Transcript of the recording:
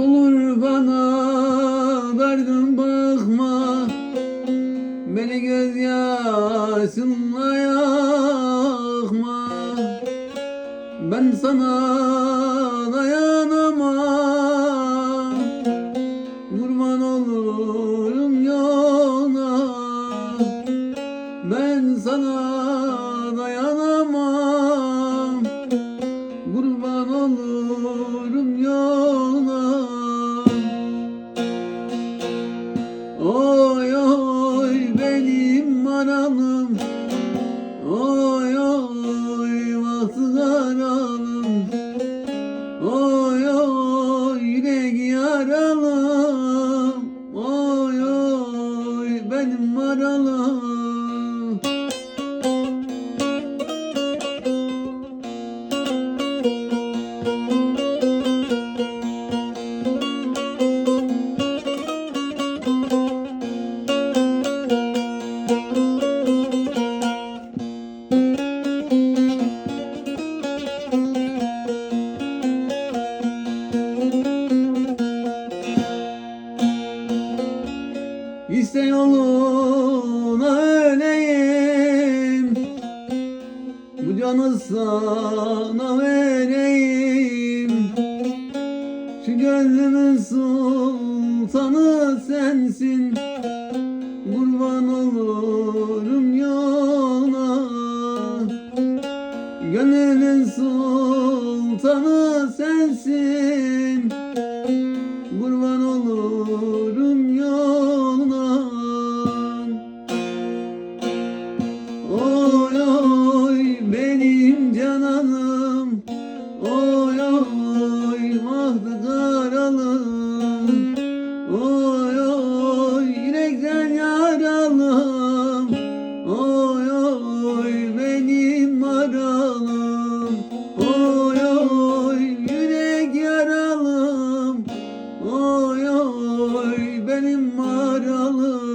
olur bana dargın bakma. Beni gözyaşınla yakma. Ben sana dayanamam. Kurban olurum yoluna. Ben sana dayanamam Oy oy benim maralım Oy oy vakti karalım Oy oy yürek yaralım Oy oy benim maralım İste yoluna öleyim Bu canı sana vereyim. Şu gönlümün sultanı sensin. Kurban olurum yoluna Gönlümün sultanı sensin yaralı.